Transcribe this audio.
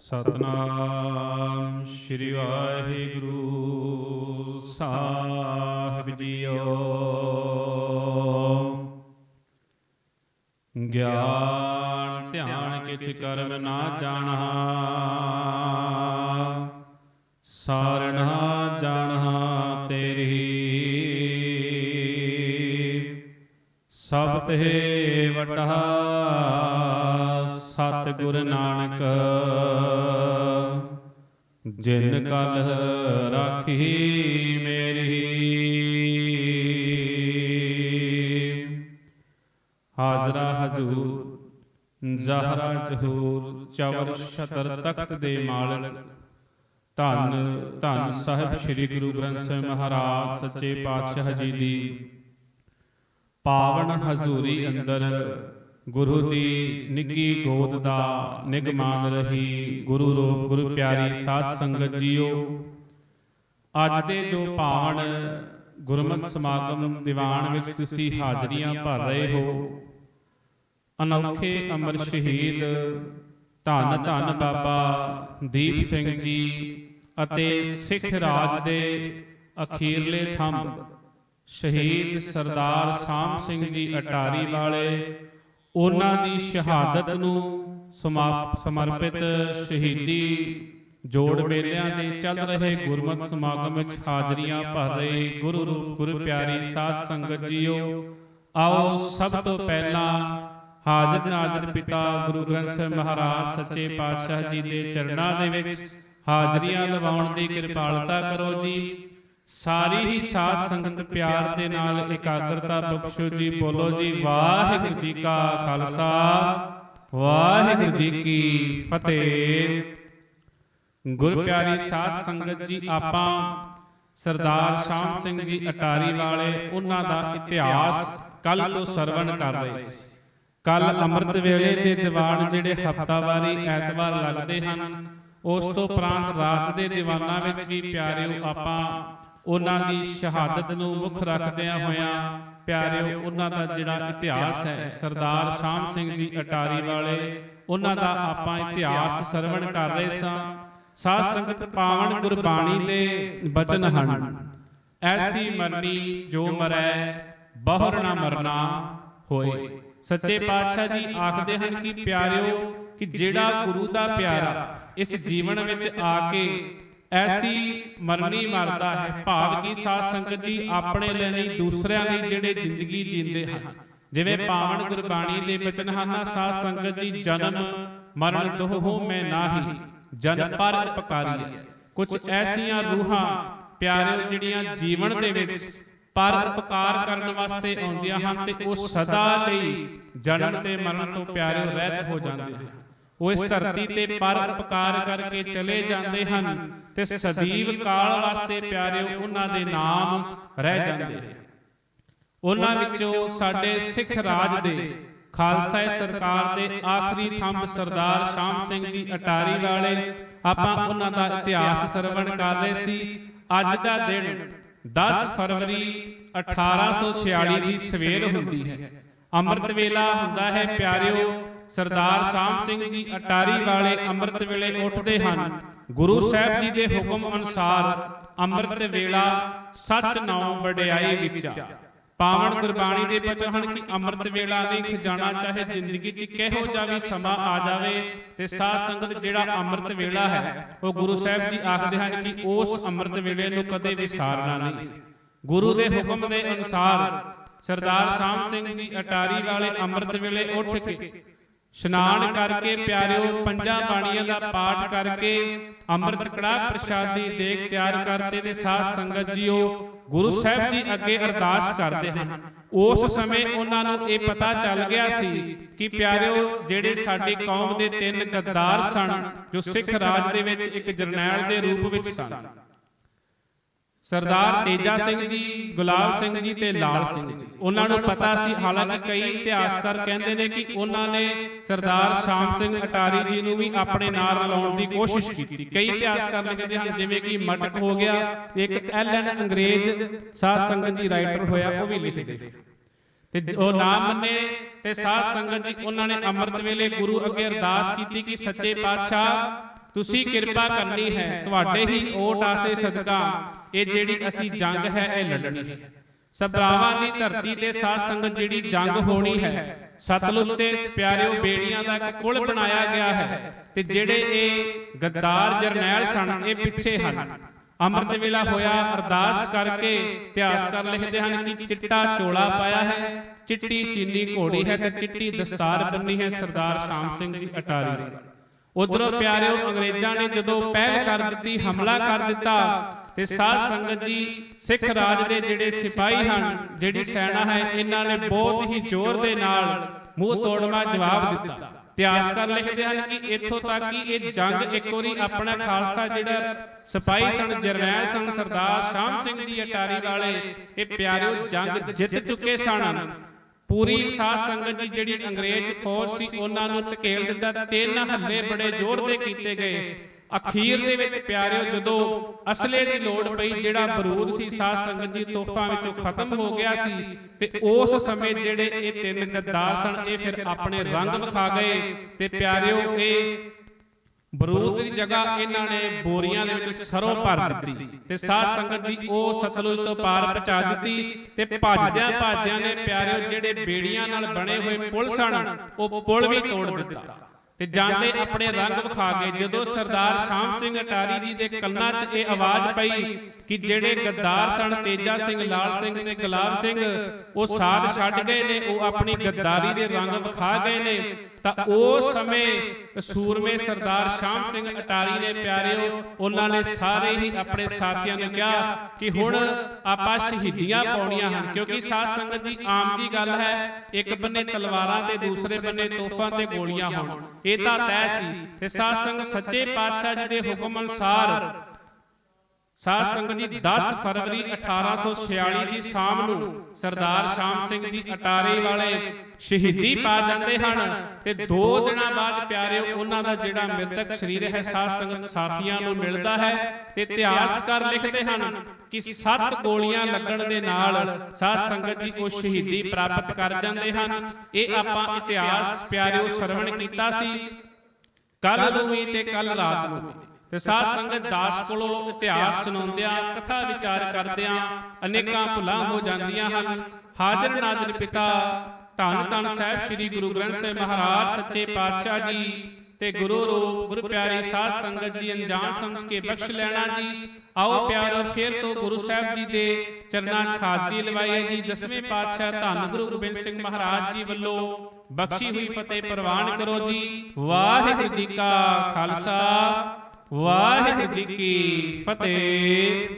ਸਤਨਾਮ ਸ਼੍ਰੀ ਵਾਹਿਗੁਰੂ, ਸਾਹਿਬ ਜੀਓ। ਗਿਆਨ, ਧਿਆਨ ਕਿਛ ਕਰਮ ਨਾ ਜਾਣਹਾ ਸਾਰਣਾ ਜਾਣਾ ਤੇਰੀ। ਸਭ ਤੇ ਵਟਾ। ਸਤ ਗੁਰ ਨਾਨਕ। ਜਿਨ ਕਲ ਰਾਖੀ ਮੇਰੀ। ਹਾਜ਼ਰਾ ਹਜ਼ੂਰ ਜ਼ਹਰਾ ਜਹੂਰ ਚਵਰ ਛਤਰ ਤਖਤ ਦੇ ਮਾਲਕ। ਧੰਨ ਧੰਨ ਸਾਹਿਬ ਸ੍ਰੀ ਗੁਰੂ ਗ੍ਰੰਥ ਸਾਹਿਬ ਮਹਾਰਾਜ ਸੱਚੇ ਪਾਤਸ਼ਾਹ ਜੀ ਦੀ। ਪਾਵਨ ਹਜ਼ੂਰੀ ਅੰਦਰ ਗੁਰੂ ਦੀ ਨਿੱਗੀ ਗੋਦ ਦਾ ਨਿਗਮਾਨ ਰਹੀ ਗੁਰੂ ਰੂਪ ਗੁਰੂ ਪਿਆਰੀ ਸਾਧ ਸੰਗਤ ਜੀਓ। ਅੱਜ ਦੇ ਜੋ ਪਾਵਨ ਗੁਰਮਤਿ ਸਮਾਗਮ ਦੀਵਾਨ ਵਿੱਚ ਤੁਸੀਂ ਹਾਜ਼ਰੀਆਂ ਭਰ ਰਹੇ ਹੋ ਅਨੋਖੇ ਅਮਰ ਸ਼ਹੀਦ ਧੰਨ ਧੰਨ ਬਾਬਾ ਦੀਪ ਸਿੰਘ ਜੀ ਅਤੇ ਸਿੱਖ ਰਾਜ ਦੇ ਅਖੀਰਲੇ ਥੰਮ ਸ਼ਹੀਦ ਸਰਦਾਰ ਸਾਮ ਸਿੰਘ ਜੀ ਅਟਾਰੀ ਵਾਲੇ ਉਹਨਾਂ ਦੀ ਸ਼ਹਾਦਤ ਨੂੰ ਸਮਰਪਿਤ ਸ਼ਹੀਦੀ ਜੋੜ ਮੇਲਿਆਂ ਦੇ ਚੱਲ ਰਹੇ ਗੁਰਮਤਿ ਸਮਾਗਮ ਵਿੱਚ ਹਾਜ਼ਰੀਆਂ ਭਰ ਰਹੇ ਗੁਰੂ ਰੂਪ ਗੁਰੂ ਪਿਆਰੀ ਸਾਧ ਸੰਗਤ ਜੀਓ। ਆਓ ਸਭ ਤੋਂ ਪਹਿਲਾਂ ਹਾਜ਼ਰ ਨਾਜ਼ਰ ਪਿਤਾ ਗੁਰੂ ਗ੍ਰੰਥ ਸਾਹਿਬ ਮਹਾਰਾਜ ਸੱਚੇ ਪਾਤਸ਼ਾਹ ਜੀ ਦੇ ਚਰਨਾਂ ਦੇ ਵਿੱਚ ਹਾਜ਼ਰੀਆਂ ਲਵਾਉਣ ਦੀ ਕਿਰਪਾਲਤਾ ਕਰੋ ਜੀ। ਸਾਰੀ ਹੀ ਸਾਧ ਸੰਗਤ ਪਿਆਰ ਦੇ ਨਾਲ ਇਕਾਗਰਤਾ ਬਖਸ਼ੋ ਜੀ ਬੋਲੋ ਜੀ ਵਾਹਿਗੁਰੂ ਜੀ ਕਾ ਖਾਲਸਾ ਵਾਹਿਗੁਰੂ ਜੀ ਕੀ ਫਤਿਹ। ਗੁਰ ਪਿਆਰੀ ਸਾਧ ਸੰਗਤ ਜੀ ਆਪਾਂ ਸਰਦਾਰ ਸ਼ਾਮ ਸਿੰਘ ਜੀ ਅਟਾਰੀ ਵਾਲੇ ਉਹਨਾਂ ਦਾ ਇਤਿਹਾਸ ਕੱਲ ਤੋਂ ਸਰਵਣ ਕਰ ਰਹੇ ਸੀ। ਕੱਲ ਅੰਮ੍ਰਿਤ ਵੇਲੇ ਦੇ ਦੀਵਾਨ ਜਿਹੜੇ ਹਫਤਾਵਾਰੀ ਐਤਵਾਰ ਲੱਗਦੇ ਹਨ ਉਸ ਤੋਂ ਉਪਰੰਤ ਰਾਤ ਦੇ ਦੀਵਾਨਾਂ ਵਿੱਚ ਵੀ ਪਿਆਰਿਓ ਆਪਾਂ ਉਹਨਾਂ ਦੀ ਸ਼ਹਾਦਤ ਨੂੰ ਮੁੱਖ ਰੱਖਦਿਆਂ ਹੋਇਆਂ, ਪਿਆਰਿਓ, ਉਹਨਾਂ ਦਾ ਜਿਹੜਾ ਇਤਿਹਾਸ ਹੈ, ਸਰਦਾਰ ਸ਼ਾਮ ਸਿੰਘ ਜੀ ਅਟਾਰੀ ਵਾਲੇ, ਉਹਨਾਂ ਦਾ ਆਪਾਂ ਇਤਿਹਾਸ ਸਰਵਣ ਕਰ ਰਹੇ ਸਾਂ। ਸਾਧ ਸੰਗਤ ਪਾਵਨ ਗੁਰਬਾਣੀ ਦੇ ਬਚਨ ਹਨ। ਐਸੀ ਮਰਨੀ ਜੋ ਮਰੈ, ਬਹੁਰ ਨਾ ਮਰਨਾ ਹੋਏ। ਸੱਚੇ ਪਾਤਸ਼ਾਹ ਜੀ ਆਖਦੇ ਹਨ ਕਿ ਪਿਆਰਿਓ, ਕਿ ਜਿਹੜਾ ਗੁਰੂ ਦਾ ਪਿਆਰਾ ਇਸ ਜੀਵਨ ਵਿੱਚ ਆ ਕੇ ਐਸੀ ਮਰਨੀ ਮਰਦਾ ਹੈ, ਭਾਵ ਕੀ ਸਾਧ ਸੰਗਤ ਜੀ ਆਪਣੇ ਲਈ ਨਹੀਂ, ਦੂਸਰਿਆਂ ਲਈ ਜਿਹੜੇ ਜ਼ਿੰਦਗੀ ਜੀਂਦੇ ਹਨ। ਜਿਵੇਂ ਪਾਵਨ ਗੁਰਬਾਣੀ ਦੇ ਬਚਨ ਹਨ ਸਾਧ ਸੰਗਤ ਜੀ ਜਨਮ, ਮਰਨ ਦੋਹੋ ਮੈਂ ਨਾਹੀ, ਜਨ ਪਰ ਉਪਕਾਰੀ ਕੁਝ ਐਸੀਆਂ ਰੂਹਾਂ ਪਿਆਰਿਓ ਜਿਹੜੀਆਂ ਜੀਵਨ ਦੇ ਵਿੱਚ ਪਰ ਉਪਕਾਰ ਕਰਨ ਵਾਸਤੇ ਆਉਂਦੀਆਂ ਹਨ ਤੇ ਉਹ ਸਦਾ ਲਈ ਜਨਮ ਤੇ ਮਰਨ ਤੋਂ ਪਿਆਰਿਓ ਰਹਿਤ ਹੋ ਜਾਂਦੇ ਹਨ। ਉਹ ਇਸ ਧਰਤੀ ਤੇ ਪਰ ਉਪਕਾਰ ਕਰਕੇ ਚਲੇ ਜਾਂਦੇ ਹਨ ਤੇ ਸਦੀਵ ਕਾਲ ਵਾਸਤੇ ਪਿਆਰਿਓ ਉਹਨਾਂ ਦੇ ਨਾਮ ਰਹਿ ਜਾਂਦੇ ਹਨ। ਉਹਨਾਂ ਵਿੱਚੋਂ ਸਾਡੇ ਸਿੱਖ ਰਾਜ ਦੇ ਖਾਲਸਾ ਸਰਕਾਰ ਦੇ ਆਖਰੀ ਥੰਮ ਸਰਦਾਰ ਸ਼ਾਮ ਸਿੰਘ ਜੀ ਅਟਾਰੀ ਵਾਲੇ ਆਪਾਂ ਉਹਨਾਂ ਦਾ ਇਤਿਹਾਸ ਸਰਵਣ ਕਰ ਰਹੇ ਸੀ। ਅੱਜ ਦਾ ਦਿਨ 10 ਫਰਵਰੀ 1846 ਦੀ ਸਵੇਰ ਹੁੰਦੀ ਹੈ। ਅੰਮ੍ਰਿਤ ਵੇਲਾ ਹੁੰਦਾ ਹੈ ਪਿਆਰਿਓ ਸਰਦਾਰ ਸ਼ਾਮ ਸਿੰਘ ਜੀ ਅਟਾਰੀ ਵਾਲੇ ਅੰਮ੍ਰਿਤ ਵੇਲੇ ਉੱਠਦੇ ਹਨ। ਗੁਰੂ ਸਾਹਿਬ ਜੀ ਦੇ ਹੁਕਮ ਅਨੁਸਾਰ ਅੰਮ੍ਰਿਤ ਵੇਲਾ ਸੱਚ ਨਾਉ ਵਡਿਆਈ ਵਿੱਚ ਪਾਵਨ ਗੁਰਬਾਣੀ ਦੇ ਬਚਨ ਹਨ ਕਿ ਅੰਮ੍ਰਿਤ ਵੇਲਾ ਨਹੀਂ ਖਜਾਣਾ ਚਾਹੇ ਜ਼ਿੰਦਗੀ 'ਚ ਕਿਹੋ ਜਿਹਾ ਵੀ ਸਮਾਂ ਆ ਜਾਵੇ, ਤੇ ਸਾਧ ਸੰਗਤ ਜਿਹੜਾ ਅੰਮ੍ਰਿਤ ਵੇਲਾ ਹੈ, ਉਹ ਗੁਰੂ ਸਾਹਿਬ ਜੀ ਆਖਦੇ ਹਨ ਕਿ ਉਸ ਅੰਮ੍ਰਿਤ ਵੇਲੇ ਨੂੰ ਕਦੇ ਵਿਸਾਰਨਾ ਨਹੀਂ। ਗੁਰੂ ਦੇ ਹੁਕਮ ਦੇ ਅਨੁਸਾਰ ਸਰਦਾਰ ਸ਼ਾਮ ਸਿੰਘ ਜੀ ਅਟਾਰੀ ਵਾਲੇ ਅੰਮ੍ਰਿਤ ਵੇਲੇ ਉੱਠ ਕੇ ਇਸ਼ਨਾਨ ਕਰਕੇ ਪਿਆਰਿਓ ਪੰਜਾਂ ਬਾਣੀਆਂ ਦਾ ਪਾਠ ਕਰਕੇ ਅੰਮ੍ਰਿਤ ਕੜਾ ਪ੍ਰਸ਼ਾਦੀ ਦੇਗ ਤਿਆਰ ਕਰਤੇ ਤੇ ਸਾਧ ਸੰਗਤ ਜੀਓ ਗੁਰੂ ਸਾਹਿਬ ਜੀ ਅੱਗੇ ਅਰਦਾਸ ਕਰਦੇ ਹਨ। ਉਸ ਸਮੇਂ ਉਹਨਾਂ ਨੂੰ ਇਹ ਪਤਾ ਚੱਲ ਗਿਆ ਸੀ ਕਿ ਪਿਆਰਿਓ ਜਿਹੜੇ ਸਾਡੀ ਕੌਮ ਦੇ ਤਿੰਨ ਗੱਦਾਰ ਸਨ ਜੋ ਸਿੱਖ ਰਾਜ ਦੇ ਵਿੱਚ ਇੱਕ ਜਰਨੈਲ ਦੇ ਰੂਪ ਵਿੱਚ ਸਨ। ਸਰਦਾਰ ਤੇਜਾ ਸਿੰਘ ਜੀ ਗੁਲਾਬ ਸਿੰਘ ਜੀ ਤੇ ਲਾਲ ਸਿੰਘ ਜੀ। ਉਹਨਾਂ ਨੂੰ ਪਤਾ ਸੀ ਹਾਲਾਂਕਿ ਕਈ ਇਤਿਹਾਸਕਾਰ ਕਹਿੰਦੇ ਨੇ ਕਿ ਉਹਨਾਂ ਨੇ ਸਰਦਾਰ ਸ਼ਾਮ ਸਿੰਘ ਅਟਾਰੀ ਜੀ ਨੂੰ ਵੀ ਆਪਣੇ ਨਾਲ ਰਲਾਉਣ ਦੀ ਕੋਸ਼ਿਸ਼ ਕੀਤੀ। ਕਈ ਇਤਿਹਾਸਕਾਰ ਲਿਖਦੇ ਹਨ ਜਿਵੇਂ ਕਿ ਮਟਕ ਹੋ ਗਿਆ ਇੱਕ ਐਲਨ ਅੰਗਰੇਜ਼ ਸਾਧ ਸੰਗਤ ਜੀ ਰਾਈਟਰ ਹੋਇਆ ਉਹ ਵੀ ਲਿਖਦੇ ਤੇ ਉਹ ਨਾ ਮੰਨੇ ਤੇ ਸਾਧ ਸੰਗਤ ਜੀ ਉਹਨਾਂ ਨੇ ਅੰਮ੍ਰਿਤ ਵੇਲੇ ਗੁਰੂ ਅੱਗੇ ਅਰਦਾਸ ਕੀਤੀ ਕਿ ਸੱਚੇ ਪਾਤਸ਼ਾਹ ਤੁਸੀਂ ਕਿਰਪਾ ਕਰਨੀ ਹੈ ਤੁਹਾਡੇ ਹੀ ਓਟ ਆਸੇ ਸਦਕਾ। ਇਹ ਜਿਹੜੀ ਅਸੀਂ ਜੰਗ ਹੈ ਇਹ ਲੜਨੀ ਹੈ। ਸਭਰਾਵਾਂ ਦੀ ਧਰਤੀ ਤੇ ਸਾਧ ਸੰਗਤ ਜਿਹੜੀ ਜੰਗ ਹੋਣੀ ਹੈ ਸਤਲੁਜ ਤੇ ਪਿਆਰਿਓ ਬੇੜੀਆਂ ਦਾ ਇੱਕ ਪੁਲ ਬਣਾਇਆ ਗਿਆ ਹੈ। ਤੇ ਜਿਹੜੇ ਇਹ ਗੱਦਾਰ ਜਰਨੈਲ ਸਨ ਇਹ ਪਿੱਛੇ ਹਨ। ਅੰਮ੍ਰਿਤ ਵੇਲਾ ਹੋਇਆ ਅਰਦਾਸ ਕਰਕੇ ਇਤਿਹਾਸਕਾਰ ਲਿਖਦੇ ਹਨ ਕਿ ਚਿੱਟਾ ਚੋਲਾ ਪਾਇਆ ਹੈ ਚਿੱਟੀ ਚੀਨੀ ਘੋੜੀ ਹੈ ਤੇ ਚਿੱਟੀ ਦਸਤਾਰ ਬੰਨੀ ਹੈ ਸਰਦਾਰ ਸ਼ਾਮ ਸਿੰਘ ਜੀ ਅਟਾਰੀ ਉਧਰੋਂ ਪਿਆਰਿਓ ਅੰਗਰੇਜ਼ਾਂ ਨੇ ਜਦੋਂ ਪਹਿਲ ਕਰ ਦਿੱਤੀ ਹਮਲਾ ਕਰ ਦਿੱਤਾ ਤੇ ਸਾਧ ਸੰਗਤ ਜੀ ਸਿੱਖ ਰਾਜ ਦੇ ਜਿਹੜੇ ਸਿਪਾਹੀ ਹਨ ਜਿਹੜੀ ਸੈਨਾ ਹੈ ਇਹਨਾਂ ਨੇ ਬਹੁਤ ਹੀ ਜ਼ੋਰ ਦੇ ਨਾਲ ਮੂੰਹ ਤੋੜਵਾ ਜਵਾਬ ਦਿੱਤਾ। ਇਤਿਹਾਸਕਾਰ ਲਿਖਦੇ ਹਨ ਕਿ ਇੱਥੋਂ ਤੱਕ ਕਿ ਇਹ ਜੰਗ ਇੱਕ ਵਾਰੀ ਆਪਣਾ ਖਾਲਸਾ ਜਿਹੜਾ ਸਿਪਾਹੀ ਸਨ ਜਰਨੈਲ ਸਨ ਸਰਦਾਰ ਸ਼ਾਮ ਸਿੰਘ ਜੀ ਅਟਾਰੀ ਵਾਲੇ ਇਹ ਪਿਆਰਿਓ ਜੰਗ ਜਿੱਤ ਚੁੱਕੇ ਸਨ। ਪੂਰੀ ਸਾਧ ਸੰਗਤ ਜੀ ਜਿਹੜੀ ਅੰਗਰੇਜ਼ ਫੌਜ ਸੀ, ਉਹਨਾਂ ਨੂੰ ਧਕੇਲ ਦਿੱਤਾ। ਤਿੰਨ ਹੱਲੇ ਬੜੇ ਜ਼ੋਰ ਦੇ ਕੀਤੇ ਗਏ। ਅਖੀਰ ਦੇ ਵਿੱਚ ਪਿਆਰਿਓ, ਜਦੋਂ ਅਸਲੇ ਦੀ ਲੋੜ ਪਈ, ਜਿਹੜਾ ਬਰੂਦ ਸੀ, ਸਾਧ ਸੰਗਤ ਜੀ, ਤੋਹਫ਼ਾ ਵਿੱਚੋਂ ਖਤਮ ਹੋ ਗਿਆ ਸੀ ਤੇ ਉਸ ਸਮੇਂ ਜਿਹੜੇ ਇਹ ਤਿੰਨ ਗੱਦਾਰ ਸਨ, ਇਹ ਫਿਰ ਆਪਣੇ ਰੰਗ ਵਿਖਾ ਗਏ ਤੇ ਪਿਆਰਿਓ, ਇਹ ਬਰੂਦ ਦੀ ਜਗ੍ਹਾ ਇਹਨਾਂ ਨੇ ਬੋਰੀਆਂ ਦੇ ਵਿੱਚ ਸਰੋਂ ਭਰ ਦਿੱਤੀ। ਤੇ ਸਾਧ ਸੰਗਤ ਜੀ ਉਹ ਸਤਲੁਜ ਤੋਂ ਪਾਰ ਪਹੁੰਚਾ ਦਿੱਤੀ ਤੇ ਭੱਜਦਿਆਂ ਭੱਜਦਿਆਂ ਨੇ ਪਿਆਰਿਓ ਜਿਹੜੇ ਬੇੜੀਆਂ ਨਾਲ ਬਣੇ ਹੋਏ ਪੁਲ ਸਨ ਉਹ ਪੁਲ ਵੀ ਤੋੜ ਦਿੱਤਾ। ਤੇ ਜਾਂਦੇ ਆਪਣੇ ਰੰਗ ਵਿਖਾ ਗਏ ਜਦੋਂ ਸਰਦਾਰ ਸ਼ਾਮ ਸਿੰਘ ਅਟਾਰੀ ਜੀ ਦੇ ਕੰਨਾਂ 'ਚ ਇਹ ਆਵਾਜ਼ ਪਈ ਕਿ ਜਿਹੜੇ ਗੱਦਾਰ ਸਨ ਤੇਜਾ ਸਿੰਘ ਲਾਲ ਸਿੰਘ ਤੇ ਗੁਲਾਬ ਸਿੰਘ ਉਹ ਸਾਥ ਛੱਡ ਗਏ ਨੇ ਉਹ ਆਪਣੀ ਗੱਦਾਰੀ ਦੇ ਰੰਗ ਵਿਖਾ ਗਏ ਨੇ ਤਾਂ ਉਸ ਸਮੇਂ ਸੂਰਮੇ ਸਰਦਾਰ ਸ਼ਾਮ ਸਿੰਘ ਅਟਾਰੀ ਨੇ ਪਿਆਰਿਓ ਉਹਨਾਂ ਨੇ ਸਾਰੇ ਹੀ ਆਪਣੇ ਸਾਥੀਆਂ ਨੂੰ ਕਿਹਾ ਕਿ ਹੁਣ ਆਪਾਂ ਸ਼ਹੀਦੀਆਂ ਪਾਉਣੀਆਂ ਹਨ ਕਿਉਂਕਿ ਸਾਧ ਸੰਗਤ ਜੀ ਆਮ ਜੀ ਗੱਲ ਹੈ ਇੱਕ ਬੰਨੇ ਤਲਵਾਰਾਂ ਤੇ ਦੂਸਰੇ ਬੰਨੇ ਤੋਫਾਂ ਤੇ ਗੋਲੀਆਂ ਹੋਣ। ਇਹ ਤਾਂ ਤੈਅ ਸੀ ਤੇ ਸਾਧ ਸੰਗਤ ਸੱਚੇ ਪਾਤਸ਼ਾਹ ਜੀ ਦੇ ਹੁਕਮ ਅਨੁਸਾਰ ਸਾਧ ਸੰਗਤ ਜੀ 10 ਫਰਵਰੀ 1846 ਦੀ ਸ਼ਾਮ ਨੂੰ ਸਰਦਾਰ ਸ਼ਾਮ ਸਿੰਘ ਜੀ ਅਟਾਰੀ ਵਾਲੇ ਸ਼ਹੀਦੀ ਪਾ ਜਾਂਦੇ ਹਨ ਤੇ 2 ਦਿਨਾਂ ਬਾਅਦ ਪਿਆਰਿਓ, ਉਹਨਾਂ ਦਾ ਜਿਹੜਾ ਮ੍ਰਿਤਕ ਸਰੀਰ ਹੈ, ਸਾਧ ਸੰਗਤ ਸਾਥੀਆਂ ਨੂੰ ਮਿਲਦਾ ਹੈ ਤੇ ਇਤਿਹਾਸਕਾਰ ਲਿਖਦੇ ਹਨ ਕਿ 7 ਗੋਲੀਆਂ ਲੱਗਣ ਦੇ ਨਾਲ ਸਾਧ ਸੰਗਤ ਜੀ ਉਹ ਸ਼ਹੀਦੀ ਪ੍ਰਾਪਤ ਕਰ ਜਾਂਦੇ ਹਨ। ਇਹ ਆਪਾਂ ਇਤਿਹਾਸ ਪਿਆਰਿਓ ਸਰਵਣ ਕੀਤਾ ਸੀ। ਕੱਲ ਨੂੰ ਵੀ ਤੇ ਕੱਲ ਰਾਤ ਨੂੰ ਵੀ। ਤੇ ਸਾਧ ਸੰਗਤ ਦਾਸ ਕੋਲੋਂ ਇਤਿਹਾਸ ਸੁਣਾਉਂਦਿਆਂ, ਕਥਾ ਵਿਚਾਰ ਕਰਦਿਆਂ ਅਨੇਕਾਂ ਭੁੱਲਾਂ ਹੋ ਜਾਂਦੀਆਂ ਹਨ। ਹਾਜ਼ਰ ਨਾਜ਼ਰ ਪਿਤਾ, ਧੰਨ ਧੰਨ ਸਾਹਿਬ ਸ੍ਰੀ ਗੁਰੂ ਗ੍ਰੰਥ ਸਾਹਿਬ ਮਹਾਰਾਜ, ਸੱਚੇ ਪਾਤਸ਼ਾਹ ਜੀ ਤੇ ਗੁਰੂ ਰੂਪ, ਗੁਰੂ ਪਿਆਰੀ ਸਾਧ ਸੰਗਤ ਜੀ, ਅਣਜਾਣ ਸਮਝ ਕੇ ਬਖਸ਼ ਲੈਣਾ ਜੀ। ਆਓ ਪਿਆਰੋ, ਫੇਰ ਤੋਂ ਗੁਰੂ ਸਾਹਿਬ ਜੀ ਦੇ ਚਰਨਾਂ 'ਚ ਹਾਜ਼ਰੀ ਲਵਾਈਏ ਜੀ। ਦਸਵੇਂ ਪਾਤਸ਼ਾਹ ਧੰਨ ਗੁਰੂ ਗੋਬਿੰਦ ਸਿੰਘ ਮਹਾਰਾਜ ਜੀ ਵੱਲੋਂ ਬਖਸ਼ੀ ਹੋਈ ਫਤਿਹ ਪ੍ਰਵਾਨ ਕਰੋ ਜੀ। ਵਾਹਿਗੁਰੂ ਜੀ ਕਾ ਖਾਲਸਾ। ਵਾਹਿਗੁਰੂ ਜੀ ਕੀ ਫਤਿਹ।